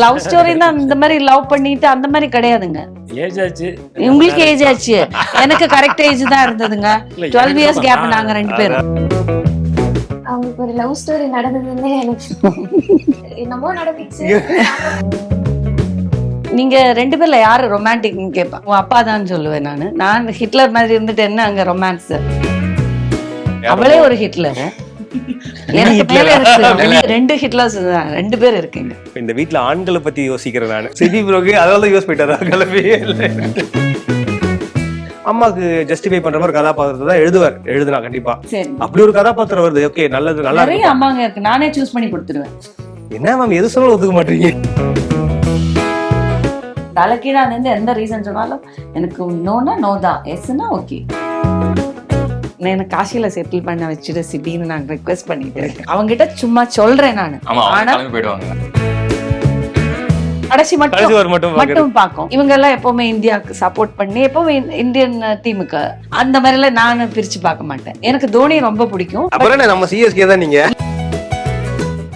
Love ஸ்டோரினா இந்த மாதிரி love பண்ணிட்டு அந்த மாதிரி கிடையாதுங்க. ஏஜ் ஆச்சு. உங்களுக்கு ஏஜ் ஆச்சு. எனக்கு கரெக்ட் ஏஜ் தான் இருந்ததுங்க. இல்ல, டுவெல் எனக்கு இயர்ஸ் தான் கேப் நாங்க ரெண்டு பேரும். அவங்களுக்கு ஒரு லவ் ஸ்டோரி நடந்ததுன்னு எனக்கு என்னமோ நடந்துச்சு. நீங்க ரெண்டு பேர்ல யாரு ரொமான்டிக்னு கேட்பேன் உன் அப்பா தான் சொல்லுவேன் நானு. நான் ஹிட்லர் மாதிரி இருந்துட்டு என்ன அங்க ரொமான்ஸ் அவளே ஒரு ஹிட்லர் ரெண்டு ஹிட்லர்ஸ் ரெண்டு பேர் இருக்கீங்க. இந்த வீட்ல ஆண்களை பத்தி யோசிக்கிறேன் நான். சிபி ப்ரோக்கு அதனால யோசி போயிட்டாரு கிளம்பியே இல்லை அம்மாக்கு ஜஸ்டிஃபை பண்ற மாதிரி கதாபாத்திரத்தை தான் எழுதுவார் எழுதுனா கண்டிப்பா. அப்படி ஒரு கதாபாத்திரம் வருது ஓகே நல்லது நல்லா நிறைய அம்மாங்க இருக்கு. நானே சூஸ் பண்ணி கொடுத்துருவேன். என்ன மேம் எது சொன்னாலும் ஒத்துக்க மாட்டீங்க. தலைக்கீழா இருந்து எந்த ரீசன் சொன்னாலும் எனக்கு நோனா நோ தான். எஸ்னா ஓகே எனக்கு காசியில செட்டில் பண்ண வச்சுட்டு சிபின்னு நான் ரெக்வெஸ்ட் பண்ணிட்டு அவங்க கிட்ட சும்மா சொல்றேன் நான். ஆனா கடைசி மட்டும் மட்டும் பார்க்கும். இவங்க எல்லாம் எப்பவுமே இந்தியாவுக்கு சப்போர்ட் பண்ணி எப்பவுமே இந்தியன் டீமுக்கு அந்த மாதிரி எல்லாம் நான் பிரிச்சு பார்க்க மாட்டேன். எனக்கு தோனி ரொம்ப பிடிக்கும். அப்புறம் என்ன நம்ம சிஎஸ்கே தான் நீங்க?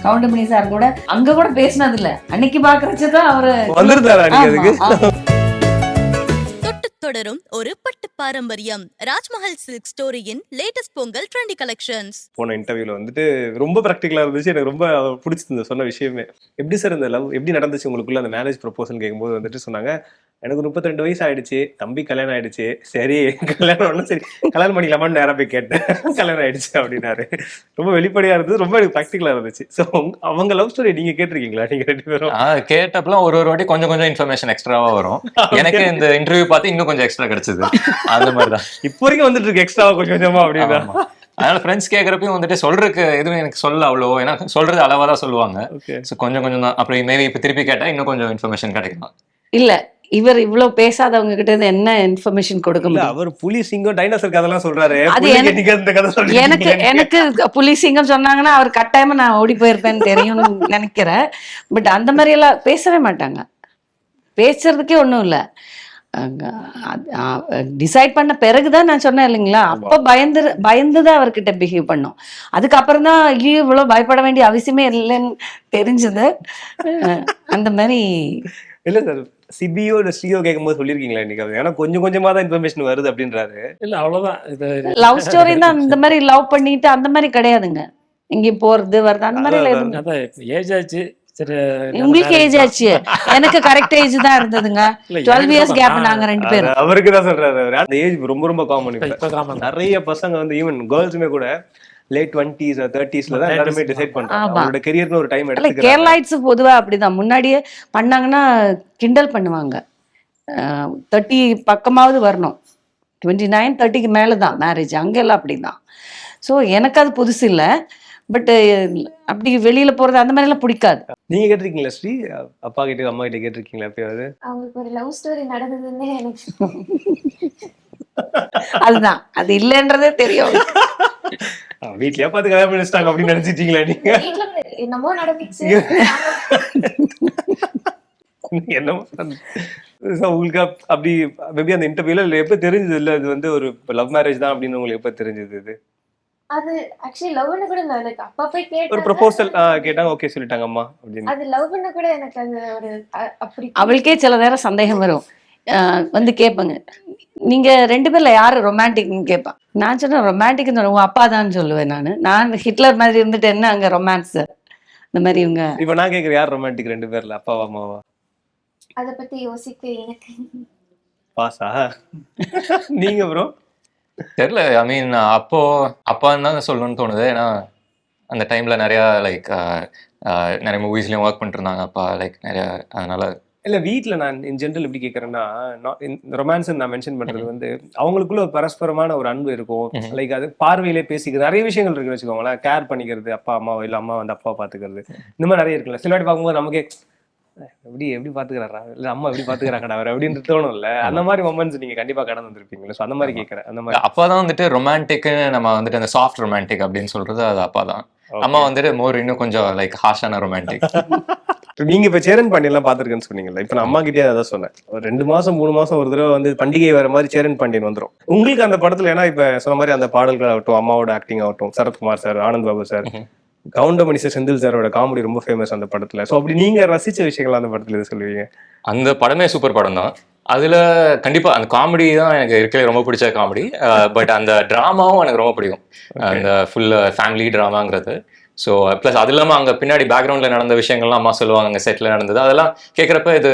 கவுண்டமணி சார் கூட அங்க கூட பேசினது இல்ல அன்னைக்கு பாக்குறச்சுதான் அவரு வந்திருந்தாரா தொடரும் ஒரு பட்டு பாரம்பரியம். ராஜ்மஹல் சில்க் ஸ்டோரியின் லேட்டஸ்ட் பொங்கல் ட்ரெண்டி கலெக்ஷன்ஸ் போன இன்டர்வியூல வந்துட்டு ரொம்ப ப்ராக்டிக்கலா இருந்துச்சு. எனக்கு ரொம்ப பிடிச்சிருந்தது சொன்ன விஷயமே. எப்படி சார் இந்த லவ் எப்படி நடந்துச்சு உங்களுக்குள்ள அந்த மேரேஜ் ப்ரொபோசல் கேட்கும்போது வந்துட்டு சொன்னாங்க எனக்கு முப்பத்தி ரெண்டு வயசு ஆயிடுச்சு தம்பி கல்யாணம் ஆயிடுச்சு சரி கல்யாணம் ஒன்றும் சரி கல்யாணம் பண்ணிக்கலாமான்னு நேரா போய் கேட்டேன். கல்யாணம் ஆயிடுச்சு அப்படின்னாரு. ரொம்ப வெளிப்படையா இருந்தது ரொம்ப எனக்கு ப்ராக்டிக்கலா இருந்துச்சு. ஸோ அவங்க லவ் ஸ்டோரி நீங்க கேட்டிருக்கீங்களா? நீங்க ரெண்டு பேரும்? ஆஹ் கேட்டப்பலாம் ஒரு ஒரு வாட்டி கொஞ்சம் கொஞ்சம் இன்ஃபர்மேஷன் எக்ஸ்ட்ராவா வரும். எனக்கு இந்த இன்டர்வியூ பார்த்து இன்னும் கொஞ்சம் எக்ஸ்ட்ரா கிடைச்சது. அந்த மாதிரி தான் இப்போ வரைக்கும் வந்துட்டு இருக்கு எக்ஸ்ட்ரா கொஞ்சம் கொஞ்சமா அப்படின்னா. அதனால ஃப்ரெண்ட்ஸ் கேட்கறப்பையும் வந்துட்டு சொல்றதுக்கு எதுவும் எனக்கு சொல்ல அவ்வளோ ஏன்னா சொல்றது அளவா தான் சொல்லுவாங்க. ஸோ கொஞ்சம் கொஞ்சம் தான். அப்புறம் மேபி இப்போ திருப்பி கேட்டா இன்னும் கொஞ்சம் இன்ஃபர்மேஷன் கிடைக்கும் இல்ல இவர் இவ்வளவு பேசாதவங்க கிட்ட இருந்து என்ன இன்ஃபர்மேஷன் கொடுக்க முடியும்? அவர் புலி சிங்கம் டைனோசர் கதைலாம் சொல்றாரு. அது எனக்கு எனக்கு புலி சிங்கம் சொன்னாங்கன்னா அவர் கட்டாயமா நான் ஓடி போயிருப்பேன்னு தெரியும்னு நினைக்கிறேன். பட் அந்த மாதிரி எல்லாம் பேசவே மாட்டாங்க. பேசுறதுக்கே ஒண்ணும் இல்ல. டிசைட் பண்ண பிறகுதான் நான் சொன்னேன் இல்லைங்களா? அப்ப பயந்து பயந்துதான் அவர்கிட்ட பிஹேவ் பண்ணோம். அதுக்கப்புறம் தான் ஐயோ இவ்வளவு பயப்பட வேண்டிய அவசியமே இல்லைன்னு தெரிஞ்சது. அந்த மாதிரி இல்ல சார் சிபிஓ இல்ல ஸ்ரீஓ கேட்கும்போது சொல்லிருக்கீங்களா இன்னைக்கு ஏன்னா கொஞ்சம் கொஞ்சமா தான் இன்ஃபர்மேஷன் வருது அப்படின்றாரு. இல்ல அவ்வளவுதான். இது லவ் ஸ்டோரி தான் இந்த மாதிரி லவ் பண்ணிட்டு அந்த மாதிரி கிடையாதுங்க. எங்கேயும் போறது வருது அந்த மாதிரி அதான். ஏஜ் ஆச்சு. உங்களுக்கு ஏஜ் ஆச்சு. எனக்கு கரெக்ட் ஏஜ் தான் இருந்ததுங்க. டுவெல் இயர்ஸ் தான் கேப் நாங்க ரெண்டு பேரும். அவருக்கு தான் சொல்றாரு அந்த ஏஜ் ரொம்ப ரொம்ப காமன் நிறைய பசங்க வந்து ஈவன் கேர்ள்ஸுமே கூட லேட் டுவெண்ட்டிஸ் தேர்ட்டிஸ்ல தான் எல்லாருமே டிசைட் பண்றாங்க. அவங்களோட கெரியர்னு ஒரு டைம் எடுத்துக்கிறாங்க. கேரளாய்ட்ஸ் பொதுவா அப்படிதான். முன்னாடியே பண்ணாங்கன்னா கிண்டல் பண்ணுவாங்க. தேர்ட்டி பக்கமாவது வரணும். டுவெண்ட்டி நைன் தேர்ட்டிக்கு மேலே தான் மேரேஜ் அங்கெல்லாம் அப்படிதான். ஸோ எனக்கு அது புதுசு இல்லை. பட் அப்படி வெளியில போறது அந்த மாதிரிலாம் பிடிக்காது. நீங்க கேட்டிருக்கீங்களா ஸ்ரீ? அப்பா கிட்ட அம்மா கிட்ட கேட்டிருக்கீங்களா எப்பயாவது? அவங்களுக்கு ஒரு லவ் ஸ்டோரி நடந்ததுன்னு எனக்கு அதுதான். அது இல்லைன்றதே தெரியும். வீட்லயே பார்த்து கல்யாணம் பண்ணி வச்சிட்டாங்க அப்படின்னு நினைச்சிட்டீங்களா நீங்க? என்னமோ நடந்துச்சு. என்ன So, உங்களுக்கு அப்- அப்படி மேபி அந்த இன்டர்வியூல இல்ல எப்ப தெரிஞ்சது இல்ல இது வந்து ஒரு லவ் மேரேஜ் தான் அப்படின்னு உங்களுக்கு எப்ப தெரிஞ்சது இது? அது ஆக்சுவலி லவ்னு கூட இல்லை like அப்பா போய் ஒரு ப்ரொபோசல் கேட்டாங்க ஓகே சொல்லிட்டாங்க அம்மா அப்படின்னு. அது லவ்னு கூட எனக்கு அது ஒரு அப்படி அவளுக்கே சில நேரம் சந்தேகம் வரும். வந்து கேட்பாங்க. நீங்க ரெண்டு பேர்ல யாரு ரொமான்டிக்னு கேட்பான் நான் சொன்னேன் ரொமான்டிக்னு உன் அப்பா தான் சொல்லுவேன் நான். நான் ஹிட்லர் மாதிரி இருந்துட்டு என்ன அங்க ரொமான்ஸ் இந்த மாதிரி இவங்க இப்ப நான் கேக்குறேன் யார் ரொமான்டிக் ரெண்டு பேர்ல அப்பாவா அம்மாவா? அத பத்தி யோசிக்க எனக்கு. பாசா? நீங்க ப்ரோ தெரியல ஐ மீன் அப்போ அப்பான்னு தான் சொல்லணும்னு தோணுது. ஏன்னா அந்த டைம்ல நிறைய லைக் நிறைய மூவிஸ்லயும் ஒர்க் பண்ணிட்டு இருந்தாங்க அப்பா லைக் நிறைய அதனால இல்ல வீட்ல நான் இன் ஜென்ரல் எப்படி கேக்குறேன்னா ரொமான்ஸ் நான் மென்ஷன் பண்றது வந்து அவங்களுக்குள்ள ஒரு பரஸ்பரமான ஒரு அன்பு இருக்கும். லைக் அது பார்வையிலே பேசிக்கிறது நிறைய விஷயங்கள் இருக்கு வச்சுக்கோங்களேன். கேர் பண்ணிக்கிறது அப்பா அம்மாவோ இல்ல அம்மா வந்து அப்பா பாத்துக்கிறது இந்த மாதிரி நிறைய இருக்குல்ல. சில வாட்டி பார்க்கும்போது நமக்கே "அஹ், எப்படி எப்படி பாத்துக்கிறாரா? இல்ல அம்மா எப்படி பாத்துக்கிறாங்கடா அவர் அப்படின்னு தோணும்ல. அந்த மாதிரி மொமெண்ட்ஸ் நீங்க கண்டிப்பா கடந்து வந்திருப்பீங்களா. அந்த மாதிரி கேக்குறேன். அந்த மாதிரி. அப்பா தான் வந்துட்டு ரொமான்டிக்னு நம்ம வந்துட்டு அந்த சாஃப்ட் ரொமான்டிக் அப்படின்னு சொல்றது அது அப்பா தான் அம்மா வந்துட்டு மோர் இன்னும் கொஞ்சம் லைக் ஹாஷான ரொமான்டிக் நீங்க இப்ப சேரன் பாண்டி எல்லாம் பாத்துருக்கேன்னு சொன்னீங்கல்ல. இப்ப நான் அம்மா கிட்டே அதான் சொன்னேன். ஒரு ரெண்டு மாசம் மூணு மாசம் ஒரு தடவை வந்து பண்டிகை வர மாதிரி சேரன் பாண்டியன் வந்துரும். உங்களுக்கு அந்த படத்துல ஏன்னா இப்ப சொன்ன மாதிரி அந்த பாடல்கள் ஆகட்டும் அம்மாவோட ஆக்டிங் ஆகட்டும் Sarathkumar sir Anand Babu sir. Goundamani sir Senthil சாரோட காமெடி ரொம்ப ஃபேமஸ் அந்த படத்துல. சோ அப்படி நீங்க ரசிச்ச விஷயங்கள் அந்த படத்துல சொல்லுவீங்க? அந்த படமே சூப்பர் படம் தான். அதுல கண்டிப்பா அந்த காமெடி தான் எனக்கு இருக்கிற ரொம்ப பிடிச்ச காமெடி. பட் அந்த டிராமாவும் எனக்கு ரொம்ப பிடிக்கும். அந்த ஃபுல் ஃபேமிலி ட்ராமாங்கிறது ஸோ ப்ளஸ் அது இல்லாமல் அங்கே பின்னாடி பேக்ரவுண்டில் நடந்த விஷயங்கள்லாம் அம்மா சொல்லுவாங்க அங்கே செட்டில் நடந்தது. அதெல்லாம் கேட்குறப்ப இது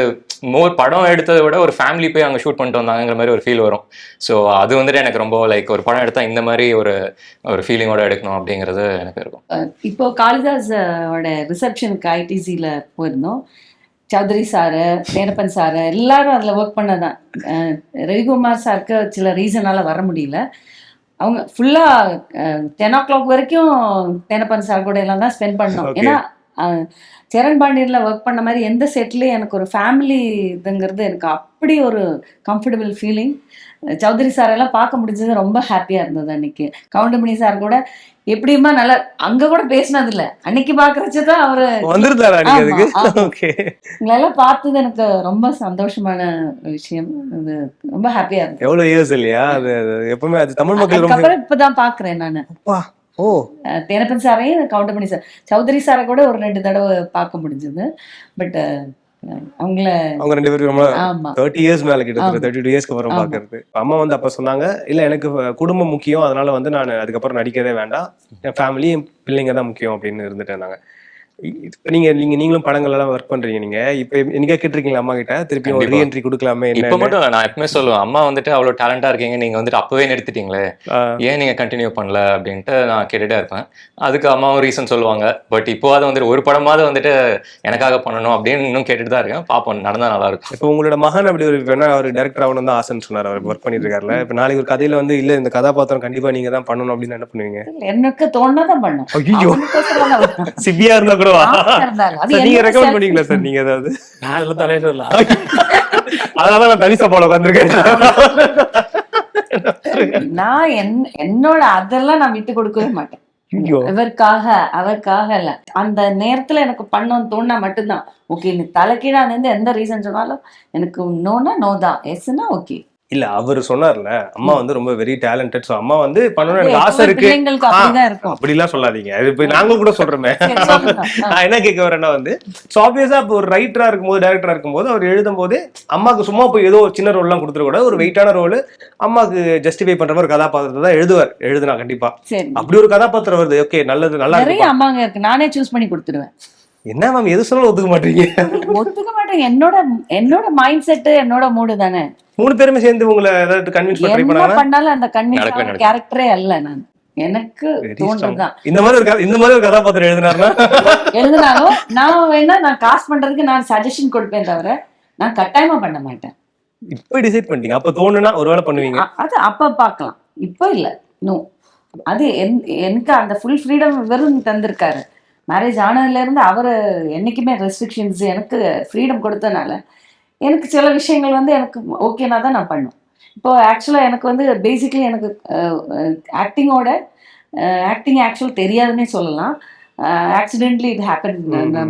மோர் படம் எடுத்ததை விட ஒரு ஃபேமிலி போய் அங்கே ஷூட் பண்ணிட்டு வந்தாங்கிற மாதிரி ஒரு ஃபீல் வரும். ஸோ அது வந்துட்டு எனக்கு ரொம்ப லைக் ஒரு படம் எடுத்தால் இந்த மாதிரி ஒரு ஒரு ஃபீலிங்கோட எடுக்கணும் அப்படிங்கிறது எனக்கு இருக்கும். இப்போ காளிதாஸோட ரிசப்ஷனுக்கு ஐடிசியில் போயிருந்தோம். சௌத்ரி சாரு நேரப்பன் சாரு எல்லாரும் அதில் ஒர்க் பண்ணதான். தான் ரவிக்குமார் சாருக்கு சில ரீசனால வர முடியல. அவங்க ஃபுல்லாக டென் ஓ கிளாக் வரைக்கும் தேனப்பன் சார் கூட எல்லாம் தான் ஸ்பெண்ட் பண்ணோம். ஏன்னா சரண் பாண்டியனில் ஒர்க் பண்ண மாதிரி எந்த செட்லேயும் எனக்கு ஒரு ஃபேமிலி இதுங்கிறது எனக்கு அப்படி ஒரு கம்ஃபர்டபுள் ஃபீலிங் சௌத்ரி சார் எல்லாம் பார்க்க முடிஞ்சது ரொம்ப ஹாப்பியாக இருந்தது அன்னைக்கு. கவுண்டமணி சார் கூட எப்படியுமா நல்லா அங்க கூட பேசினது இல்ல அன்னைக்கு பாக்குறச்சு தான் அவரு வந்திருந்தாரா உங்களெல்லாம் பார்த்தது எனக்கு ரொம்ப சந்தோஷமான விஷயம். அது ரொம்ப ஹாப்பியா இருந்தது. எவ்வளவு இயர்ஸ் இல்லையா? அது எப்பவுமே அது தமிழ் மக்கள் ரொம்ப இப்பதான் பாக்குறேன் நானு. ஓ. தேனப்பன் சாரையும் கவுண்டமணி சார் சௌத்ரி சாரை கூட ஒரு ரெண்டு தடவை பார்க்க முடிஞ்சது. பட் அவங்கள அவங்க ரெண்டு பேரும் தேர்ட்டி இயர்ஸ் மேல கிட்டத்தட்ட. தேர்ட்டி டூ இயர்ஸ்க்கு ஆமா. பாக்குறது அம்மா வந்து அப்ப சொன்னாங்க இல்ல எனக்கு குடும்பம் முக்கியம் அதனால வந்து நான் அதுக்கப்புறம் நடிக்கவே வேண்டாம் என் ஃபேமிலி பிள்ளைங்க தான் முக்கியம் அப்படின்னு இருந்துட்டேன் நாங்க நீங்க நீங்க நீங்களும் படங்கள் எல்லாம் ஒர்க் பண்றீங்க நீங்க. இப்ப என்னைக்கா கேட்டிருக்கீங்களா அம்மா கிட்ட? திருப்பி ஒரு. ரீஎன்ட்ரி கொடுக்கலாமே இப்போ மட்டும் நான் எப்பவுமே சொல்லுவேன் அம்மா வந்துட்டு அவ்வளோ டேலண்டா இருக்கீங்க நீங்க வந்துட்டு அப்பவே நிறுத்திட்டீங்களே ஏன் நீங்க கண்டினியூ பண்ணல? அப்படின்ட்டு நான் கேட்டுட்டே இருப்பேன். அதுக்கு அம்மாவும் ரீசன் சொல்லுவாங்க. பட் இப்போ அது வந்துட்டு ஒரு படமாவது வந்துட்டு எனக்காக பண்ணணும் அப்படின்னு இன்னும் கேட்டுட்டு தான் இருக்கேன். பார்ப்போம் நடந்தா நல்லா இருக்கும். இப்போ உங்களோட மகன் அப்படி ஒரு வேணா அவர் டேரக்டர் ஆகணும் தான் ஆசைன்னு சொன்னார். அவர் ஒர்க் பண்ணிட்டு இருக்காருல இப்ப நாளைக்கு ஒரு கதையில வந்து இல்ல இந்த கதாபாத்திரம் கண்டிப்பா நீங்க தான் பண்ணணும் அப்படின்னு என்ன பண்ணுவீங்க? எனக்கு தோணுதான் பண்ணும். ஐயோ. சிபியா இருந்தா கூடவா நீங்க என்னோட ரெக்கமெண்ட் பண்ணீங்களா சார் நீங்க ஏதாவது? நான் எல்லாம் தலையிடல அதனால நான் தனி சப்பால உட்காந்துருக்கேன் நான் என்- என்னோட அதெல்லாம் நான் விட்டு கொடுக்கவே மாட்டேன். ஐயோ. இவருக்காக அவருக்காக இல்ல. அந்த நேரத்துல எனக்கு பண்ணணும்னு தோணுனா மட்டும்தான். ஓகே நீ தலைக்கீழா இருந்து எந்த ரீசன் சொன்னாலும் எனக்கு நோனா நோ தான். எஸ்னா ஓகே இல்ல அவர் சொன்னார்ல அம்மா வந்து ரொம்ப வெரி டேலண்டட் சோ அம்மா வந்து பண்ணணும் எனக்கு ஆசை இருக்கு. இருக்கும். அப்படிலாம் சொல்லாதீங்க. அது இப்ப நாங்க கூட சொல்றோமே. நான் என்ன கேட்க வரேன்னா வந்து ஸோ ஆப்வியஸா இப்போ ஒரு ரைட்டரா இருக்கும்போது டேரக்டரா இருக்கும்போது அவர் எழுதும் போது அம்மாக்கு சும்மா போய் ஏதோ ஒரு சின்ன ரோல்லாம் கொடுத்துட கூட ஒரு வெயிட்டான ரோல் அம்மாக்கு ஜஸ்டிஃபை பண்ற மாதிரி ஒரு கதாபாத்திரத்தை தான் எழுதுவார் எழுதுனா கண்டிப்பா. அப்படி ஒரு கதாபாத்திரம் வருது. ஓகே நல்லது நல்லா இருக்கு அம்மாங்க இருக்கு. நானே சூஸ் பண்ணி கொடுத்துடுவேன். என்ன மேம் எது சொன்னாலும் ஒத்துக்க மாட்டீங்க. ஒத்துக்க மாட்டேன் என்னோட என்னோட மைண்ட் செட் என்னோட மூடு தானே. மூணு பேருமே சேர்ந்து உங்களை ஏதாவது கன்வின்ஸ் பண்ண பண்ணாலும் அந்த கன்வின்ஸ். கேரக்டரே அல்ல நான். எனக்கு தோன்றதுதான் இந்த மாதிரி ஒரு கதை- இந்த மாதிரி ஒரு கதாபாத்திரம் எழுதினாருன்னா? எழுதினாலும் நான் வேணா நான் காஸ்ட் பண்றதுக்கு நான் சஜஷன் கொடுப்பேன் தவிர நான் கட்டாயமா பண்ண மாட்டேன். இப்ப டிசைட் பண்ணிட்டீங்க. அப்ப தோணுனா ஒருவேளை பண்ணுவீங்க. அது அப்ப பார்க்கலாம். இப்போ இல்ல. நோ அது என்- எனக்கு அந்த ஃபுல் ஃப்ரீடம் வெறும் தந்திருக்காரு. மேரேஜ் ஆனதுல இருந்து அவர் என்னைக்குமே ரெஸ்ட்ரிக்ஷன்ஸ் எனக்கு ஃப்ரீடம் கொடுத்தனால எனக்கு சில விஷயங்கள் வந்து எனக்கு ஓகேனா தான் நான் பண்ணும் இப்போ ஆக்சுவலாக எனக்கு வந்து பேசிக்கலி எனக்கு ஆக்டிங்கோட ஆக்டிங் ஆக்சுவல் தெரியாதுன்னே சொல்லலாம். ஆக்சிடென்ட்லி இது ஹேப்பன்.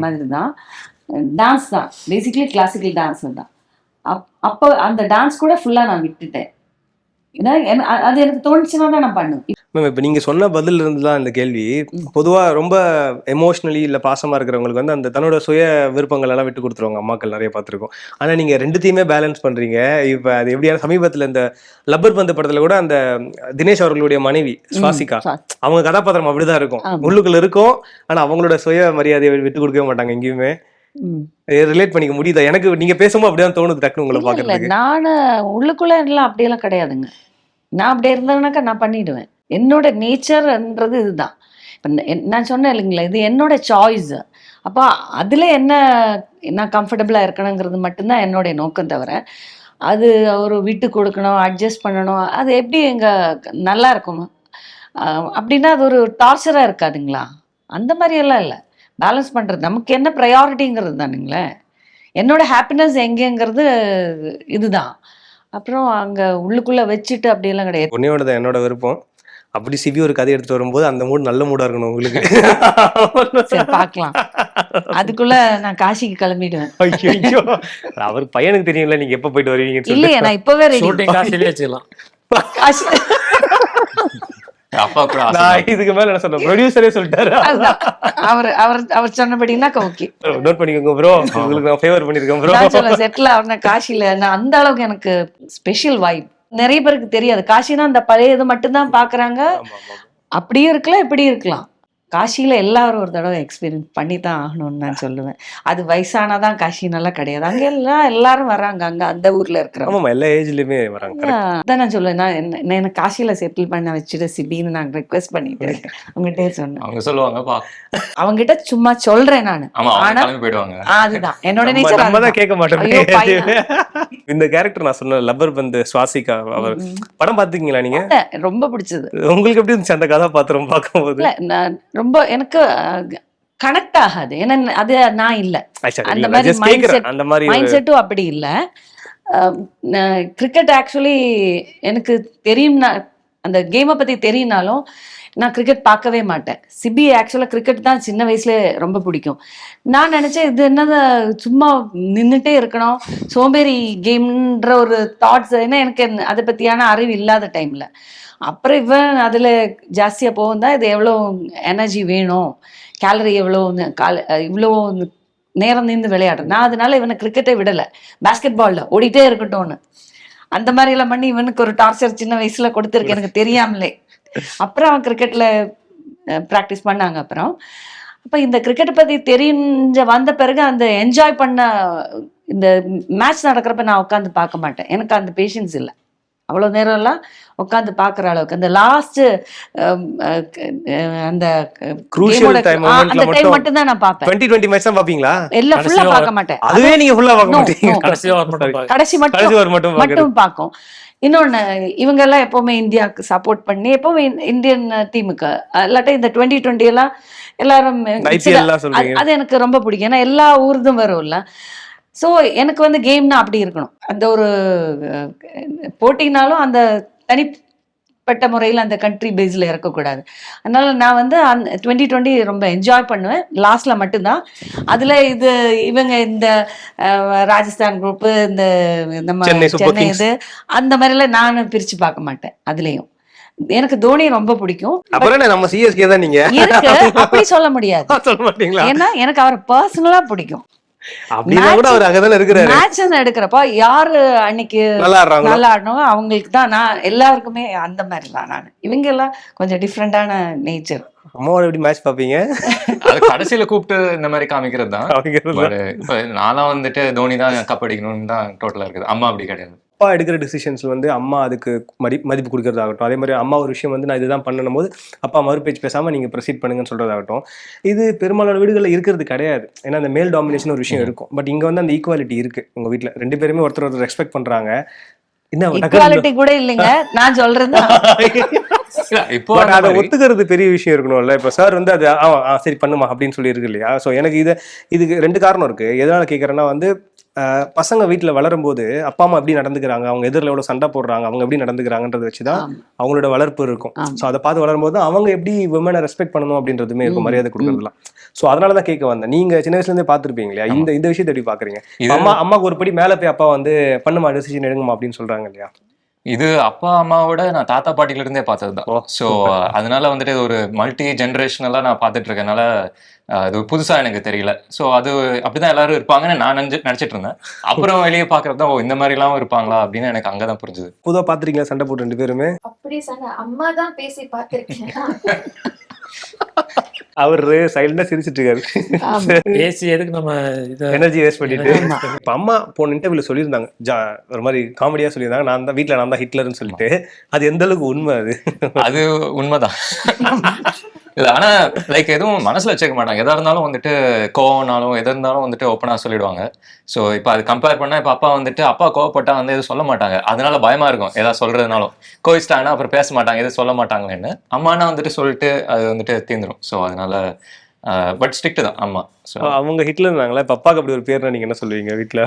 மாதிரி தான். டான்ஸ் தான். பேசிக்கலி கிளாசிக்கல் டான்ஸ் தான். அப் அப்போ அந்த டான்ஸ் கூட ஃபுல்லாக நான் விட்டுட்டேன். ஏன்னா அது எனக்கு தோணுச்சுன்னா தான் நான் பண்ணுவேன். மேம் இப்போ நீங்கள் சொன்ன பதில் இருந்துதான் இந்த கேள்வி. பொதுவாக ரொம்ப எமோஷ்னலி இல்லை பாசமாக இருக்கிறவங்களுக்கு வந்து அந்த தன்னோட சுய விருப்பங்கள் எல்லாம் விட்டு கொடுத்துருவாங்க. அம்மாக்கள் நிறைய பார்த்துருக்கோம். ஆனால் நீங்கள் ரெண்டுத்தையுமே பேலன்ஸ் பண்ணுறீங்க இப்போ அது எப்படியான சமீபத்தில் இந்த லப்பர் பந்து படத்தில் கூட அந்த தினேஷ் அவர்களுடைய மனைவி சுவாசிகா சுவா- அவங்க கதாபாத்திரம் அப்படிதான் இருக்கும். உள்ளுக்குள்ள இருக்கும். ஆனால் அவங்களோட சுய மரியாதையை விட்டு கொடுக்கவே மாட்டாங்க எங்கேயுமே. ரிலேட் பண்ணிக்க முடியுதா? எனக்கு நீங்க பேசும்போது அப்படிதான் தோணுது டக்குனு உங்களை பாக்குறதுக்கு நான் உள்ளுக்குள்ள எல்லாம் அப்படியெல்லாம் கிடையாதுங்க. நான் அப்படியே இருந்தேனாக்கா நான் பண்ணிடுவேன். என்னோட நேச்சர்ன்றது இதுதான். நான் சொன்னேன் இல்லைங்களா இது என்னோட சாய்ஸ் அப்போ அதில் என்ன நான் கம்ஃபர்டபுளாக இருக்கணுங்கிறது மட்டும்தான் என்னுடைய நோக்கம் தவிர அது ஒரு விட்டு கொடுக்கணும் அட்ஜஸ்ட் பண்ணணும் அது எப்படி எங்க நல்லா இருக்கும்? அப்படின்னா அது ஒரு டார்ச்சராக இருக்காதுங்களா? அந்த மாதிரி எல்லாம் இல்லை. பேலன்ஸ் பண்ணுறது நமக்கு என்ன ப்ரையாரிட்டிங்கிறது தானுங்களே. என்னோட ஹாப்பினஸ் எங்கேங்கிறது இதுதான். அப்புறம் அங்கே உள்ளுக்குள்ளே வச்சுட்டு அப்படியெல்லாம் கிடையாது. பொன்னியோட தான் என்னோட விருப்பம். அப்படி சிவி ஒரு கதை எடுத்துட்டு வரும்போது அந்த மூட் நல்ல மூடா இருக்கணும் உங்களுக்கு. சரி பார்க்கலாம். அதுக்குள்ள நான் காசிக்கு கிளம்பிடுவேன். ஐயோ அவர் பையனுக்கு தெரியும்ல நீங்க எப்ப போயிட்டு வருவீங்கன்னு சொல்லி இல்லையே நான் இப்பவே ரெடி ஷூட்டிங் காசுலயே வச்சுக்கலாம். காசி நான் இதுக்கு மேல என்ன சொல்றேன் ப்ரொடியூசரே சொல்லிட்டாரு? அதுதான். அவர் அவர் அவர் சொன்னபடினாக்கா ஓகே நோட் பண்ணிக்கோங்க ப்ரோ உங்களுக்கு நான் ஃபேவர் பண்ணிருக்கேன் ப்ரோ நான் சொல்ல செட்டில் ஆன காசியில நான் அந்த அளவுக்கு எனக்கு ஸ்பெஷல் வைப் நிறைய பேருக்கு தெரியாது. காசினா அந்த பழைய இது மட்டும்தான் பாக்குறாங்க. அப்படியும் இருக்கலாம் இப்படி இருக்கலாம். காசியில எல்லாரும் ஒரு தடவை எக்ஸ்பீரியன்ஸ் பண்ணி தான் ஆகணும்னு நான் சொல்லுவேன். அது வயசானாதான் காசினெல்லாம் கிடையாது. அங்க எல்லாம் எல்லாரும் வர்றாங்க. அங்க அந்த ஊர்ல இருக்கிறவங்க. எல்லா ஏஜ்லயுமே வராங்க. அதான் நான் சொல்லுவேன். நான் என்ன- காசியில செட்டில் பண்ண வச்சுட்டு சிபின்னு நான் ரெக்வெஸ்ட் பண்ணிட்டு இருக்கேன் உங்ககிட்டே சொன்னேன். அவங்க சொல்லுவாங்க அவங்ககிட்ட சும்மா சொல்றேன் நான். ஆமா அவங்க ஆனா கிளம்பி போயிடுவாங்க. அதுதான். என்னோட நேச்சர் நம்ம தான் கேட்க. மாட்டோம். இந்த கேரக்டர் நான் சொன்ன லப்பர் பந்து சுவாசிகா அவர் படம் பாத்துக்கீங்களா நீங்க? ரொம்ப பிடிச்சது. உங்களுக்கு எப்படி இருந்துச்சு அந்த கதாபாத்திரம் பார்க்கும்போது? இல்ல நான் ரொம்ப எனக்கு கனெக்ட் ஆகாது. ஏன்னா அது நான் இல்ல. அந்த மாதிரி மைண்ட் செட்டும் அப்படி இல்ல. கிரிக்கெட் ஆக்சுவலி எனக்கு தெரியும்னா அந்த கேமை பத்தி தெரியும்னாலும் நான் கிரிக்கெட் பார்க்கவே மாட்டேன். சிபி ஆக்சுவலாக கிரிக்கெட் தான் சின்ன வயசுல ரொம்ப பிடிக்கும். நான் நினைச்சேன் இது என்னது சும்மா நின்றுட்டே இருக்கணும். சோம்பேறி கேம்ன்ற ஒரு தாட்ஸ் ஏன்னா எனக்கு அதை பத்தியான அறிவு இல்லாத டைம்ல அப்புறம் இவன் அதில் ஜாஸ்தியாக போகும் தான் இது எவ்வளோ எனர்ஜி வேணும்? கேலரி எவ்வளோ கால் இவ்வளோ நேரம் நின்று விளையாடுறேன் நான் அதனால இவனை கிரிக்கெட்டை விடலை. பேஸ்கெட் பாலில் ஓடிட்டே இருக்கட்டும்னு. அந்த மாதிரிலாம் பண்ணி இவனுக்கு ஒரு டார்ச்சர் சின்ன வயசில் கொடுத்துருக்கு எனக்கு தெரியாமலே. அப்புறம் அவன் கிரிக்கெட்டில் ப்ராக்டிஸ் பண்ணாங்க அப்புறம். அப்போ இந்த கிரிக்கெட்டை பற்றி தெரிஞ்ச வந்த பிறகு அந்த என்ஜாய் பண்ண இந்த மேட்ச் நடக்கிறப்ப நான் உட்காந்து பார்க்க மாட்டேன். எனக்கு அந்த பேஷன்ஸ் இல்லை. அவ்வளோ நேரம் எல்லாம் உட்காந்து பார்க்குற அளவுக்கு. அந்த லாஸ்ட் அந்த அந்த டைம் மட்டும் மட்டும் தான் நான் பார்ப்பேன். டுவெண்ட்டி டுவெண்ட்டி மேட்ச் தான் பாப்பீங்களா எல்லாம் ஃபுல்லா கடைசியா பார்க்க மாட்டேன். அதுவே நீங்க ஃபுல்லா பார்க்க மாட்டீங்க. கடைசி மட்டும் மட்டும் பார்க்கும். இன்னொன்னு இவங்க எல்லாம் எப்பவுமே இந்தியாவுக்கு சப்போர்ட் பண்ணி எப்பவுமே இந்~ இந்தியன் டீமுக்கு இல்லாட்டி இந்த டுவெண்ட்டி டுவெண்ட்டி எல்லாம் எல்லாரும் அது எனக்கு ரொம்ப பிடிக்கும். ஏன்னா எல்லா ஊர்தும் வரும்ல. ஸோ எனக்கு வந்து கேம்னா அப்படி இருக்கணும். அந்த ஒரு போட்டினாலும் அந்த தனிப்பட்ட முறையில் அந்த கண்ட்ரி பேஸில் இருக்கக்கூடாது அதனால நான் வந்து அந்த டுவெண்ட்டி டுவெண்ட்டி ரொம்ப என்ஜாய் பண்ணுவேன். லாஸ்ட்ல மட்டும்தான். அதில் இது இவங்க இந்த ராஜஸ்தான் குரூப்பு இந்த நம்ம சென்னை. இது அந்த மாதிரிலாம் நான் பிரித்து பார்க்க மாட்டேன். அதுலேயும். எனக்கு தோனி ரொம்ப பிடிக்கும். அப்புறம் நம்ம சிஎஸ்கே தான் நீங்க? அப்படி சொல்ல முடியாது. ஏன்னா எனக்கு அவர் பர்சனலா பிடிக்கும். எடுக்கிறப்ப யாரு அன்னைக்கு நல்லா ஆடணும் அவங்களுக்கு தான் நான் எல்லாருக்குமே அந்த மாதிரி தான் நான். இவங்க எல்லாம் கொஞ்சம் டிஃப்ரெண்டான நேச்சர் அம்மாவோட எப்படி மேட்ச் பாப்பீங்க அது கடைசியில கூப்பிட்டு இந்த மாதிரி காமிக்கிறது தான். நான்லாம் வந்துட்டு தோனி தான் கப் அடிக்கணும்னு தான் டோட்டலா இருக்குது. அம்மா அப்படி கிடையாது. அப்பா எடுக்கிற டிசிஷன்ஸ்ல வந்து அம்மா அதுக்கு மதி மதிப்பு கொடுக்கறதாகட்டும். அதே மாதிரி அம்மா ஒரு விஷயம் வந்து நான் இதுதான் பண்ணணும் போது அப்பா மறுபேச்சு பேசாம நீங்க ப்ரொசீட் பண்ணுங்கன்னு சொல்றதாகட்டும். இது பெரும்பாலான வீடுகளில் இருக்கிறது கிடையாது. ஏன்னா அந்த மேல் டாமினேஷன் ஒரு விஷயம் இருக்கும். பட் இங்க வந்து அந்த ஈக்குவாலிட்டி இருக்கு. உங்க வீட்ல ரெண்டு பேருமே ஒருத்தர் ஒருத்தர் ரெஸ்பெக்ட் பண்றாங்க. என்ன ஈக்குவாலிட்டி கூட இல்லைங்க. நான் சொல்றது இப்போ அதை ஒத்துக்கிறது பெரிய விஷயம் இருக்கணும்ல. இப்போ சார் வந்து அது சரி பண்ணுமா? அப்படின்னு சொல்லி இருக்கு இல்லையா? ஸோ எனக்கு இது இதுக்கு ரெண்டு காரணம் இருக்கு. எதனால கேட்குறேன்னா வந்து பசங்க வீட்டில் வளரும்போது அப்பா அம்மா எப்படி நடந்துக்கிறாங்க? அவங்க எதிரில் எவ்வளோ சண்டை போடுறாங்க? அவங்க எப்படி நடந்துக்கிறாங்கன்றத வச்சு தான். அவங்களோட வளர்ப்பு இருக்கும். ஸோ அதை பார்த்து வளரும்போது அவங்க எப்படி விமனை ரெஸ்பெக்ட் பண்ணணும் அப்படின்றதுமே இருக்கும் மரியாதை கொடுக்கறதுலாம் ஸோ அதனால தான் கேட்க வந்தேன். நீங்க சின்ன வயசுல இருந்தே பார்த்துருப்பீங்க இல்லையா இந்த இந்த விஷயத்தை எப்படி பாக்குறீங்க இது அம்மா அம்மாக்கு ஒரு படி மேலே போய் அப்பா வந்து பண்ணுமா டெசிஷன் எடுங்கம்மா அப்படின்னு சொல்றாங்க இல்லையா? இது அப்பா அம்மாவோட நான் தாத்தா பாட்டில இருந்தே பார்த்தது தான் ஓ, ஸோ அதனால வந்துட்டு இது ஒரு மல்டி ஜென்ரேஷனலாக நான் பார்த்துட்டு இருக்கனால அஹ், இது புதுசா எனக்கு தெரியல. ஸோ அது அப்படிதான் எல்லாரும் இருப்பாங்கன்னு நான் நினைச்சு நினைச்சிட்டு இருந்தேன் அப்புறம் வெளியே பார்க்கறது தான் ஓ இந்த மாதிரிலாம் இருப்பாங்களா அப்படின்னு எனக்கு அங்கதான் புரிஞ்சுது. பொதுவாக பார்த்துருக்கீங்களா சண்டை போட்டு ரெண்டு பேருமே? அப்படி சொன்ன அம்மா தான் பேசி பார்த்திருக்கேன். அவர் சைலண்டா சிரிச்சிட்டு இருக்காரு. பேசி எதுக்கு நம்ம இதை எனர்ஜி வேஸ்ட் பண்ணிட்டு. இப்ப அம்மா போன இன்டர்வியூல சொல்லியிருந்தாங்க. ஜா ஒரு மாதிரி காமெடியா சொல்லியிருந்தாங்க. நான் தான் வீட்ல நான் தான் ஹிட்லர்னு சொல்லிட்டு. அது எந்த அளவுக்கு உண்மை அது? அது உண்மைதான். இல்ல ஆனா லைக் எதுவும் மனசுல வச்சுக்க மாட்டாங்க. எதா இருந்தாலும் வந்துட்டு கோவம்னாலும் எதா இருந்தாலும் வந்துட்டு ஓப்பனா சொல்லிடுவாங்க. ஸோ இப்போ அது கம்பேர் பண்ணா இப்போ அப்பா வந்துட்டு அப்பா கோவப்பட்டா வந்து எதுவும் சொல்ல மாட்டாங்க. அதனால பயமா இருக்கும் ஏதாவது சொல்றதுனாலும். கோவிச்சிட்டாங்கன்னா அப்புறம் பேச மாட்டாங்க எதுவும் சொல்ல மாட்டாங்கன்னு அம்மானா வந்துட்டு சொல்லிட்டு அது வந்துட்டு தீந்துரும். ஸோ அதனால பட் ஸ்ட்ரிக்ட் தான் அம்மா. ஸோ அவங்க ஹிட்லர் இருந்தாங்களா இப்ப அப்பாக்கு அப்படி ஒரு பேர்னா நீங்க என்ன சொல்லுவீங்க வீட்ல?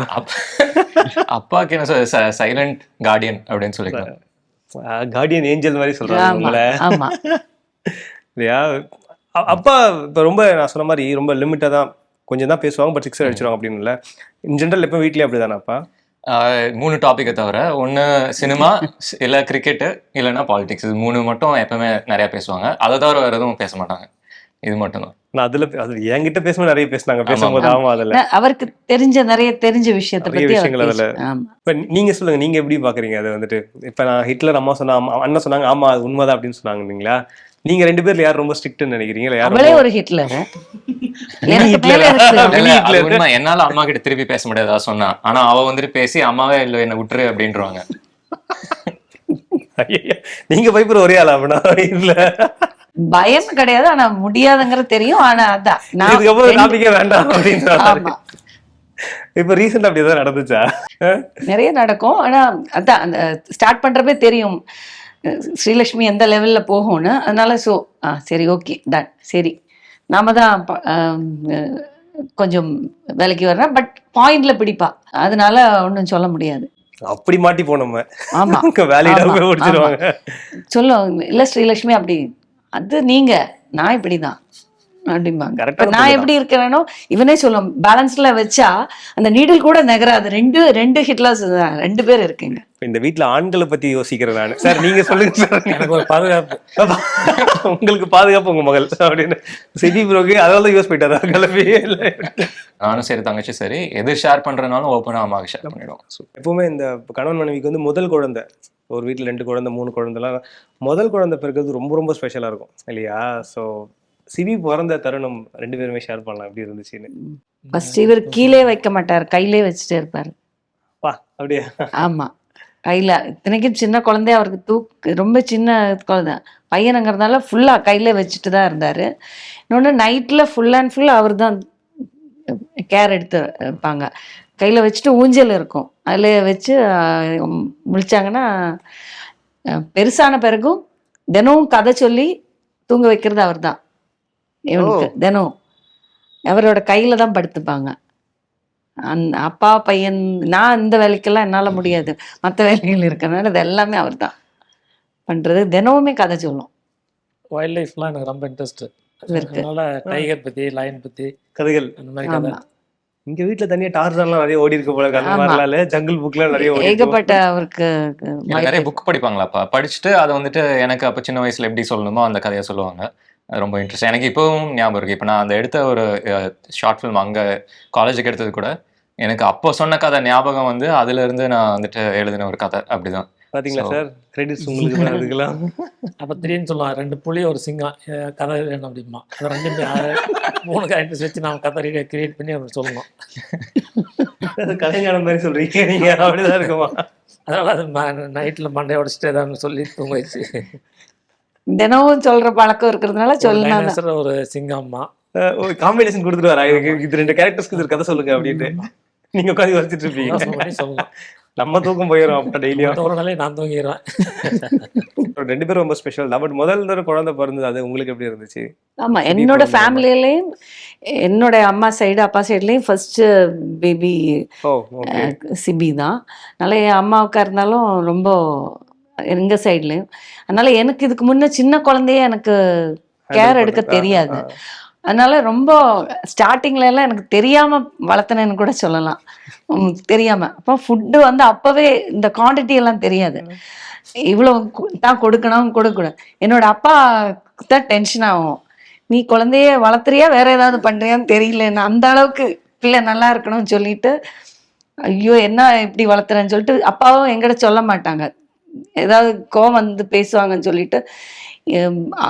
அப்பாக்கு என்ன சைலண்ட் கார்டியன் அப்படின்னு சொல்லிக்கலாம். கார்டியன் ஏஞ்சல் மாதிரி சொல்றாங்க ஆமா உங்களை. ஆமா. இல்லையா? அப்பா இப்ப ரொம்ப நான் சொன்ன மாதிரி ரொம்ப லிமிட்டா தான் கொஞ்சம் தான் பேசுவாங்க பட் சிக்ஸர் அடிச்சிருவாங்க அப்படின்னு இல்ல. இன் ஜென்ரல் எப்போ வீட்லயே அப்படிதானே அப்பா? ஆஹ் மூணு டாப்பிக்கை தவிர ஒன்று சினிமா இல்லை கிரிக்கெட்டு இல்லைன்னா பாலிடிக்ஸ் இது மூணு மட்டும் எப்பவுமே நிறைய பேசுவாங்க. அதை தவிர வேறு எதுவும் பேச மாட்டாங்க. இது மட்டும்தான் நான் அதுல அது என்கிட்ட பேசும்போது நிறைய பேசினாங்க. பேசும்போது ஆமா. அதுல. அவருக்கு தெரிஞ்ச நிறைய தெரிஞ்ச விஷயத்தை நிறைய பத்தி விஷயங்கள் அதுல. இப்ப நீங்க சொல்லுங்க நீங்க எப்படி பாக்குறீங்க? அதை வந்துட்டு இப்ப நான் ஹிட்லர் அம்மா சொன்னா அண்ணன் சொன்னாங்க ஆமா அது உண்மைதான் அப்படின்னு சொன்னாங்க இல்லைங்களா? நீங்க ரெண்டு பேர்ல யார் ரொம்ப ஸ்ட்ரிக்ட்னு நினைக்கிறீங்க யார் அவளே ஒரு ஹிட்லர். என்னால அம்மா கிட்ட திருப்பி பேச முடியாதா சொன்னா. ஆனா அவ வந்துட்டு பேசி அம்மாவே இல்ல என்ன விட்டுரு அப்படின்றவாங்க. ஐயையோ, நீங்க பயப்படுற ஒரே ஆளா அப்படின்னா இல்ல. பயம் கிடையாது ஆனா முடியாதுங்கிறது தெரியும். ஆனா அதான் நான் இதுக்கப்புறம் டாபிக்கே வேண்டாம் அப்படின்னு இப்ப ரீசெண்டா அப்படி ஏதாவது நடந்துச்சா? நிறைய நடக்கும். ஆனா அதான் அந்த ஸ்டார்ட் பண்றப்பே தெரியும். ஸ்ரீலக்ஷ்மி எந்த லெவல்ல போகும்னு அதனால ஸோ ஆ சரி ஓகே டன் சரி. நாம தான் கொஞ்சம் வேலைக்கு வர்றேன். பட் பாயிண்ட்ல பிடிப்பா. அதனால ஒன்றும் சொல்ல முடியாது. அப்படி மாட்டி போனோம் ஆமா. சொல்லும். இல்ல ஸ்ரீலக்ஷ்மி அப்படி. அது நீங்க. நான் இப்படிதான். அப்படிம்பாங்க நான். எப்படி இருக்கிறேனோ இவனே சொல்லும் பேலன்ஸ்ல வச்சா அந்த நீடில் கூட நகராது. ரெண்டு ரெண்டு ஹிட்லர்ஸ் ரெண்டு பேர் இருக்கீங்க. இந்த வீட்ல ஆண்களை பத்தி யோசிக்கிறேன் நானு. சார் நீங்க சொல்லுங்க சார். எனக்கு ஒரு பாதுகாப்பு. உங்களுக்கு பாதுகாப்பு உங்க மகள். அப்படின்னு. சிபி ப்ரோக்கு அதாவது யூஸ் போயிட்டாரா கிளம்பி. இல்ல நானும் சரி தங்கச்சி சரி. எது ஷேர் பண்றதுனாலும் ஓப்பனா அம்மாவுக்கு ஷேர் பண்ணிடுவோம். எப்பவுமே இந்த கணவன் மனைவிக்கு வந்து முதல் குழந்தை. ஒரு வீட்ல ரெண்டு குழந்தை மூணு குழந்தைலாம். முதல் குழந்தை பிறகு ரொம்ப ரொம்ப ஸ்பெஷலா இருக்கும். இல்லையா? சோ சிவி பிறந்த தருணம் ரெண்டு பேருமே ஷேர் பண்ணலாம். எப்படி இருந்துச்சுன்னு. ஃபர்ஸ்ட் இவர் கீழே வைக்க மாட்டார். கையிலே வச்சுட்டே இருப்பாரு. பா அப்படியா? ஆமா. கையில இத்தனைக்கும் சின்ன குழந்தைய அவருக்கு தூக்கு ரொம்ப சின்ன குழந்தை. பையனுங்கிறதுனால ஃபுல்லா கையில வச்சுட்டு தான் இருந்தாரு. இன்னொன்று நைட்ல ஃபுல் அண்ட் ஃபுல் அவர் தான் கேர் எடுத்து இருப்பாங்க கையில வச்சுட்டு ஊஞ்சல் இருக்கும். அதில் வச்சு முழிச்சாங்கன்னா பெருசான பிறகும் தினமும் கதை சொல்லி தூங்க வைக்கிறது அவர் தான் இவனுக்கு தினம் அவரோட கையில தான் படுத்துப்பாங்க. அந் அப்பா பையன் நான் இந்த வேலைக்கெல்லாம் என்னால முடியாது. மற்ற வேலைகள் இருக்கிறதுனால இது எல்லாமே அவர் தான் பண்றது தினமுமே கதை சொல்லும். வைல்ட் லைஃப்லாம் எனக்கு ரொம்ப இன்ட்ரெஸ்ட். அதனால டைகர் பத்தி லயன் பத்தி கதைகள். அந்த மாதிரி கதை. இங்க வீட்ல தனியா டார்சன்லாம் நிறைய ஓடி இருக்க போல. அந்த இல்ல. ஜங்கிள் புக்ல நிறைய ஓடி. ஏகப்பட்ட அவருக்கு எனக்கு நிறைய புக் படிப்பாங்களாப்பா? படிச்சுட்டு அதை வந்துட்டு எனக்கு அப்போ சின்ன வயசுல எப்படி சொல்லணுமோ அந்த கதையை சொல்லுவாங்க. ரொம்ப இன்ட்ரெஸ்ட் எனக்கு இப்போவும் ஞாபகம் இருக்கு. இப்போ நான் அந்த எடுத்த ஒரு ஷார்ட் ஃபிலிம் அங்கே காலேஜுக்கு எடுத்தது கூட எனக்கு அப்போ சொன்ன கதை ஞாபகம் வந்து அதுல இருந்து நான் வந்துட்டு எழுதின ஒரு கதை. அப்படிதான். பாத்தீங்களா சார்? கிரெடிட்ஸ் உங்களுக்கு தான் அதுக்கெல்லாம். அப்ப திடீர்னு சொல்லுவான் ரெண்டு புலி ஒரு சிங்கம் கதை வேணும் அப்படிமா அது ரெண்டுமே மூணு கேரக்டர்ஸ் வச்சு நான் கதை கிரியேட் பண்ணி அப்படி சொல்லணும். அது கலைஞானம் மாதிரி சொல்றீங்க. நீங்க அப்படிதான் இருக்குமா? அதனால அது நைட்ல மண்டையை உடச்சிட்டு ஏதாவது சொல்லி தூங்க வச்சு. தினமும் சொல்ற பழக்கம் இருக்கிறதுனால ஒரு சொல்லலாம் ஒரு சிங்கம்மா காம்பினேஷன் கொடுத்துட்டு வரா இது ரெண்டு கேரக்டர்ஸ்க்கு இது கதை சொல்லுங்க அப்படின்ட்டு. நீங்க உட்காந்து வச்சுட்டு இருப்பீங்க. சொல்லலாம் நம்ம தூக்கம் போயிடும் அப்ப டெய்லியும். ஒரு நாளே நான் தூங்கிடுவேன் ரெண்டு பேரும் ரொம்ப ஸ்பெஷல் தான் பட் முதல் தடவை குழந்தை பிறந்தது அது உங்களுக்கு எப்படி இருந்துச்சு? ஆமா என்னோட. ஃபேமிலியிலையும் என்னோட அம்மா சைடு அப்பா சைட்லயும் ஃபர்ஸ்ட் பேபி சிபி தான். அதனால என் அம்மாவுக்கா இருந்தாலும் ரொம்ப எங்க சைட்லயும் அதனால எனக்கு இதுக்கு முன்ன சின்ன குழந்தைய எனக்கு கேர் எடுக்க தெரியாது. அதனால ரொம்ப ஸ்டார்டிங்ல எல்லாம் எனக்கு தெரியாம வளர்த்தனேன்னு கூட சொல்லலாம். தெரியாம. அப்போ ஃபுட்டு வந்து அப்பவே இந்த குவாண்டிட்டி எல்லாம் தெரியாது. இவ்வளவு தான் கொடுக்கணும் கொடுக்கணும் என்னோட அப்பா தான் டென்ஷன் ஆகும். நீ குழந்தைய வளர்த்துறியா? வேற ஏதாவது பண்றியான்னு தெரியல நான் அந்த அளவுக்கு பிள்ளை நல்லா இருக்கணும்னு சொல்லிட்டு ஐயோ என்ன இப்படி வளர்த்துறேன்னு சொல்லிட்டு அப்பாவும் எங்கிட்ட சொல்ல மாட்டாங்க. ஏதாவது கோவம் வந்து பேசுவாங்கன்னு சொல்லிட்டு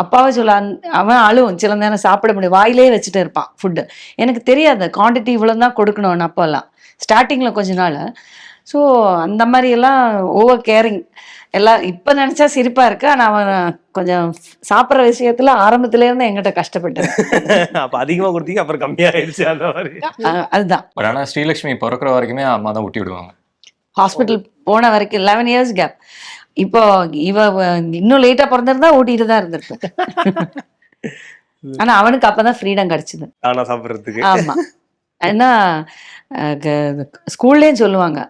அப்பாவை சொல்ல அவன் அழுவும் சில நேரம் சாப்பிட முடியும் வாயிலே வச்சுட்டு இருப்பான் ஃபுட்டு எனக்கு தெரியாது குவாண்டிட்டி இவ்வளோ தான் கொடுக்கணும்னு அப்போல்லாம். ஸ்டார்டிங்கில் கொஞ்ச நாள். ஸோ அந்த மாதிரி எல்லாம் ஓவர் கேரிங் எல்லாம் இப்போ நினச்சா சிரிப்பாக இருக்கு ஆனால் அவன் கொஞ்சம் சாப்பிட்ற விஷயத்துல ஆரம்பத்துல இருந்து எங்கிட்ட கஷ்டப்பட்டேன் அப்ப அதிகமா கொடுத்தீங்க அப்புறம் கம்மியாயிடுச்சு அந்த மாதிரி. அதுதான். பட் ஆனா ஸ்ரீலக்ஷ்மி பிறக்கிற வரைக்குமே அம்மா தான் ஊட்டி விடுவாங்க. ஹாஸ்பிட்டல் போன வரைக்கும் லெவன் இயர்ஸ் கேப் இப்போ இவ இன்னும் லேட்டா பிறந்திருந்தா ஓட்டிட்டு தான் இருந்திருப்பேன் ஆனா அவனுக்கு அப்பதான் ஃப்ரீடம் கிடைச்சது. தானா சாப்பிடுறதுக்கு. ஆமா. ஏன்னா ஸ்கூல்லயும் சொல்லுவாங்க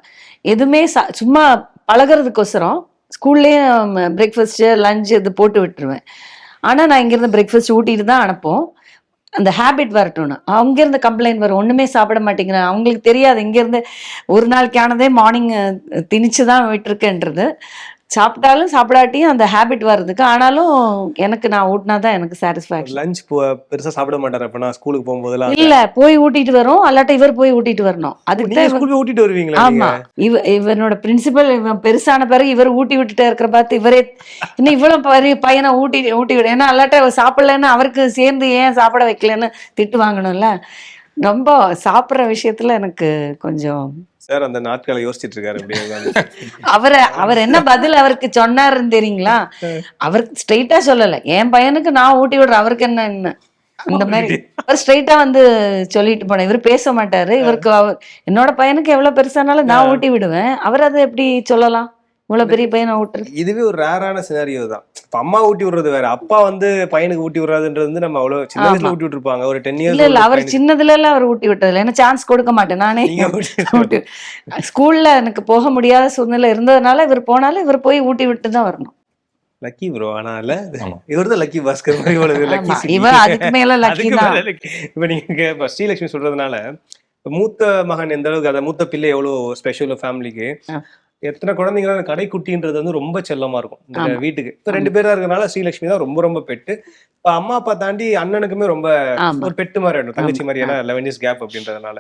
எதுவுமே சும்மா பழகுறதுக்கோசரம் ஸ்கூல்லேயும் பிரேக்ஃபாஸ்ட்டு லஞ்ச் இது போட்டு விட்டுருவேன். ஆனால் நான் இங்கேருந்து பிரேக்ஃபாஸ்ட் ஊட்டிட்டு தான் அனுப்போம். அந்த ஹேபிட் வரட்டும்னு. அங்கேருந்து கம்ப்ளைண்ட் வரும். ஒன்றுமே சாப்பிட மாட்டேங்கிறேன். அவங்களுக்கு தெரியாது இங்கேருந்து ஒரு நாளைக்கு ஆனதே மார்னிங் திணிச்சு தான் விட்டுருக்கேன்றது. சாப்பிட்டாலும் சாப்பிடாட்டியும் அந்த ஹேபிட் வர்றதுக்கு. ஆனாலும் எனக்கு நான் ஊட்டினா தான் எனக்கு சாட்டிஸ்ஃபேக்ஷன் லஞ்ச் பெருசா சாப்பிட மாட்டாரு. அப்ப நான் ஸ்கூலுக்கு போகும்போதெல்லாம் இல்ல போய் ஊட்டிட்டு வரோம். அல்லாட்ட இவர் போய் ஊட்டிட்டு வரணும். அதுக்கு தான் ஸ்கூல் ஊட்டிட்டு வருவீங்களா ஆமா. இவ இவனோட பிரின்சிபல் இவன் பெருசான பிறகு இவர் ஊட்டி விட்டுட்டே இருக்கிற பார்த்து இவரே இன்னும் இவ்வளவு பெரிய பையனை ஊட்டி ஊட்டி விடு. ஏன்னா அல்லாட்ட சாப்பிடலன்னு அவருக்கு சேர்ந்து ஏன் சாப்பிட வைக்கலன்னு திட்டு வாங்கணும்ல. ரொம்ப சாப்பிடுற விஷயத்துல எனக்கு கொஞ்சம் சார் அந்த நாட்களை யோசிச்சிட்டு இருக்காரு. அவரை அவர் என்ன பதில் அவருக்கு சொன்னாருன்னு தெரியுங்களா? அவருக்கு ஸ்ட்ரைட்டா சொல்லல. என் பையனுக்கு நான் ஊட்டி விடுறேன். அவருக்கு என்ன என்ன? அந்த மாதிரி. அவர் ஸ்ட்ரைட்டா வந்து சொல்லிட்டு போனேன். இவர் பேச மாட்டாரு. இவருக்கு அவர் என்னோட பையனுக்கு எவ்வளவு பெருசானாலும் நான் ஊட்டி விடுவேன். அவர் அதை எப்படி சொல்லலாம்? இவ்வளவு பெரிய பையனை ஊட்டுறது இதுவே ஒரு ரேரான சினாரியோ தான். இப்ப அம்மா ஊட்டி விடுறது வேற. அப்பா வந்து பையனுக்கு ஊட்டி விடுறதுன்றது வந்து நம்ம அவ்வளவு சின்ன வயசுல. ஊட்டி விட்டுருப்பாங்க. ஒரு டென் இல்ல இல்ல அவர் இயர்ஸ் சின்னதுல எல்லாம் அவர் ஊட்டி விட்டதில்ல. ஏன்னா சான்ஸ் கொடுக்க மாட்டேன் நானே. நீங்க ஊட்டி ஸ்கூல்ல எனக்கு போக முடியாத சூழ்நிலை இருந்ததுனால இவர் போனாலும் இவர் போய் ஊட்டி விட்டு தான் வரணும். லக்கி ப்ரோ ஆனா இல்ல. இவர் தான் லக்கி பாஸ்கர் மாதிரி இவ்வளவு லக்கி இவன் அதுக்கு மேல லக்கி தான். இப்ப நீங்க ஸ்ரீலட்சுமி சொல்றதுனால இப்ப மூத்த மகன் எந்த அளவுக்கு அதை மூத்த பிள்ளை எவ்வளவு ஸ்பெஷல் ஃபேமிலிக்கு. எத்தனை குழந்தைங்க அந்த கடைக்குட்டின்றது வந்து ரொம்ப செல்லமா இருக்கும். இந்த. வீட்டுக்கு. இப்ப ரெண்டு பேரா இருக்கனால ஸ்ரீலட்சுமி தான் ரொம்ப ரொம்ப பெட்டு. இப்ப அம்மா அப்பா தாண்டி அண்ணனுக்குமே ரொம்ப ஒரு பெட்டு மாதிரி ஆயிடும். தங்கச்சி. மாதிரி ஏன்னா லெவன் இயர்ஸ் கேப் அப்படின்றதுனால.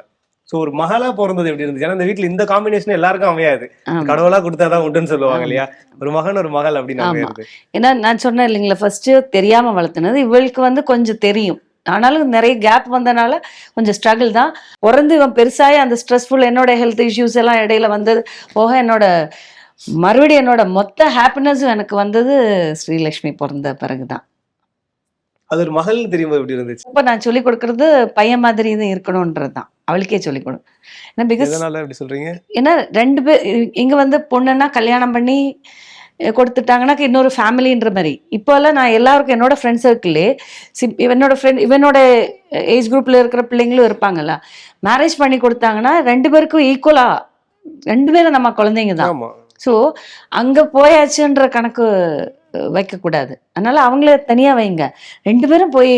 சோ ஒரு மகளா பிறந்தது எப்படி இருந்துச்சு? ஏன்னா இந்த வீட்டுல இந்த காம்பினேஷன் எல்லாருக்கும் அமையாது. கடவுளா கொடுத்தாதான் உண்டுன்னு சொல்லுவாங்க. இல்லையா? ஒரு மகன் ஒரு மகள் அப்படின்னு ஏன்னா நான் சொன்னேன் இல்லைங்களா ஃபர்ஸ்ட் தெரியாம வளர்த்துனது இவளுக்கு வந்து கொஞ்சம் தெரியும். ஆனாலும் நிறைய கேப் வந்தனால கொஞ்சம் ஸ்ட்ரகிள் தான். பிறந்து இவன் பெருசாகி அந்த ஸ்ட்ரெஸ்ஃபுல் என்னோட ஹெல்த் இஷ்யூஸ் எல்லாம் இடையில வந்தது. போக என்னோட மறுபடியும் என்னோட மொத்த ஹாப்பினஸும் எனக்கு வந்தது ஸ்ரீலக்ஷ்மி பிறந்த பிறகுதான். அது ஒரு மகள்னு தெரியும்போது எப்படி இருந்துச்சு? இப்போ நான் சொல்லிக் கொடுக்கறது பையன் மாதிரி தான் அவளுக்கே சொல்லிக் கொடு. ஏன்னா பிகாஸ் சொல்றீங்க? ஏன்னா ரெண்டு பேர் இங்க வந்து பொண்ணுன்னா கல்யாணம் பண்ணி அஹ், கொடுத்துட்டாங்கன்னா இன்னொரு ஃபேமிலின்ற மாதிரி. இப்போல்லாம் நான் எல்லாருக்கும் என்னோட ஃப்ரெண்ட் சர்க்கிளே இவனோட ஃப்ரெண்ட் இவனோட ஏஜ் குரூப்ல இருக்கிற பிள்ளைங்களும் இருப்பாங்கல்ல. மேரேஜ் பண்ணி கொடுத்தாங்கன்னா ரெண்டு பேருக்கும் ஈக்குவலா ரெண்டு பேரும் நம்ம குழந்தைங்க தான். ஸோ அங்க போயாச்சுன்ற கணக்கு வைக்கக்கூடாது அதனால அவங்கள தனியா வைங்க. ரெண்டு பேரும் போய்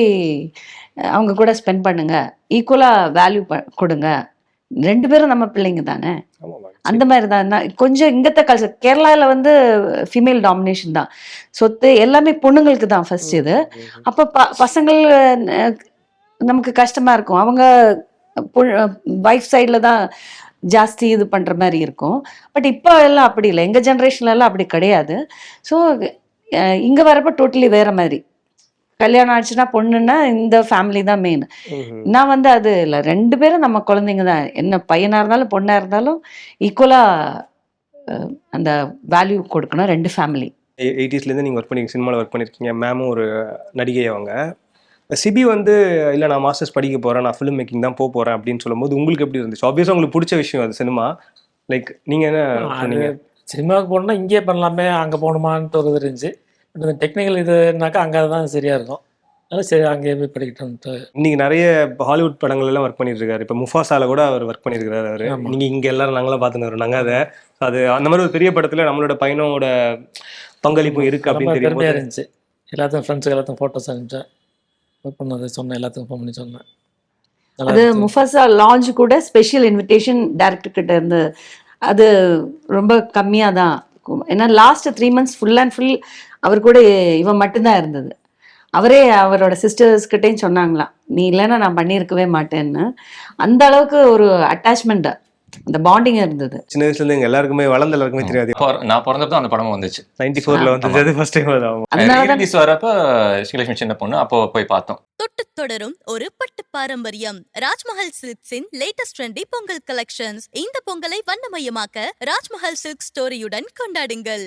அவங்க கூட ஸ்பெண்ட் பண்ணுங்க. ஈக்குவலா வேல்யூ கொடுங்க. ரெண்டு பேரும் நம்ம பிள்ளைங்க தானே. அந்த மாதிரி தான் கொஞ்சம் இங்கத்த கல்ச்சர் கேரளால வந்து ஃபீமேல் டாமினேஷன் தான். சொத்து எல்லாமே பொண்ணுங்களுக்கு தான் ஃபர்ஸ்ட் இது அப்போ ப பசங்கள் நமக்கு கஷ்டமா இருக்கும். அவங்க வைஃப் சைடில் தான் ஜாஸ்தி இது பண்ற மாதிரி இருக்கும். பட் இப்போ எல்லாம் அப்படி இல்லை. எங்க ஜென்ரேஷன்ல எல்லாம் அப்படி கிடையாது. ஸோ இங்க வரப்ப டோட்டலி வேற மாதிரி. கல்யாணம் ஆச்சுன்னா பொண்ணுன்னா இந்த ஃபேமிலி தான் மெயின். நான் வந்து அது இல்லை. ரெண்டு பேரும் நம்ம குழந்தைங்க தான். என்ன பையனா இருந்தாலும் பொண்ணா இருந்தாலும் ஈக்குவலா அந்த வேல்யூ கொடுக்கணும் ரெண்டு ஃபேமிலி எ- 80s ல இருந்து நீங்க ஒர்க் பண்ணி சினிமாவில் ஒர்க் பண்ணிருக்கீங்க. மேமும் ஒரு நடிகை அவங்க. சிபி வந்து இல்ல நான் மாஸ்டர்ஸ் படிக்க போறேன். நான் ஃபிலிம் மேக்கிங் தான் போக போறேன் அப்படின்னு சொல்லும்போது உங்களுக்கு எப்படி இருந்துச்சு? ஆப்வியஸா உங்களுக்கு பிடிச்ச விஷயம் அது சினிமா லைக் நீங்க என்ன சினிமாவுக்கு போகணும்னா இங்கேயே பண்ணலாமே அங்கே போகணுமான்ட்டு ஒரு இது இருந்துச்சு. பட் இந்த டெக்னிக்கல் இதுனாக்கா அங்கே தான் சரியாக இருக்கும். அதனால சரி அங்கேயே போய் படிக்கட்டும்ட்டு இன்னைக்கு நிறைய ஹாலிவுட் படங்கள் எல்லாம் ஒர்க் பண்ணிட்டு இருக்காரு இப்போ முஃபாசால கூட அவர் ஒர்க் பண்ணியிருக்காரு அவரு. ஆமா. நீங்க இங்க எல்லாரும் நாங்களாம் பார்த்துன்னு வரோம். நாங்க அதை அது அந்த மாதிரி ஒரு பெரிய படத்துல நம்மளோட பையனோட பங்களிப்பும் இருக்கு அப்படின்னு தெரியும் இருந்துச்சு. எல்லாத்தையும் ஃப்ரெண்ட்ஸுக்கு எல்லாத்தையும் ஃபோட்டோஸ் அனுப்பிச்சேன். ஒர்க் பண்ணதை சொன்னேன் எல்லாத்துக்கும் ஃபோன் பண்ணி சொன்னேன். அது. முஃபசா லான்ச் கூட ஸ்பெஷல் இன்விடேஷன் டைரக்டர் கிட்ட இருந்து அது ரொம்ப கம்மியாக தான். ஏன்னா last three months full and full அவர் கூட இவன் மட்டும்தான் இருந்தது. அவரே அவரோட சிஸ்டர்ஸ் கிட்டேயும் சொன்னாங்களாம் நீ இல்லைன்னா நான் பண்ணியிருக்கவே மாட்டேன்னு. அந்த அளவுக்கு ஒரு அட்டாச்மெண்ட் அந்த பாண்டிங் இருந்தது. சின்ன வயசுல இருந்து எங்க எல்லாருக்குமே வளர்ந்த எல்லாருக்குமே தெரியாது. நான் பிறந்தப்போ அந்த படமும் வந்துச்சு. நைன்டி ஃபோர்ல வந்து அது ஃபர்ஸ்ட் டைம் அதனால வரப்ப ஸ்ரீலட்சுமி சின்ன பொண்ணு அப்போ போய் பார்த்தோம். தொட்டு தொடரும் ஒரு பட்டு பாரம்பரியம். ராஜ்மஹல் சில்க்ஸின் லேட்டஸ்ட் ட்ரெண்டி பொங்கல் கலெக்ஷன்ஸ் இந்த பொங்கலை வண்ணமயமாக்க ராஜ்மஹல் சில்க் ஸ்டோரியுடன் கொண்டாடுங்கள்.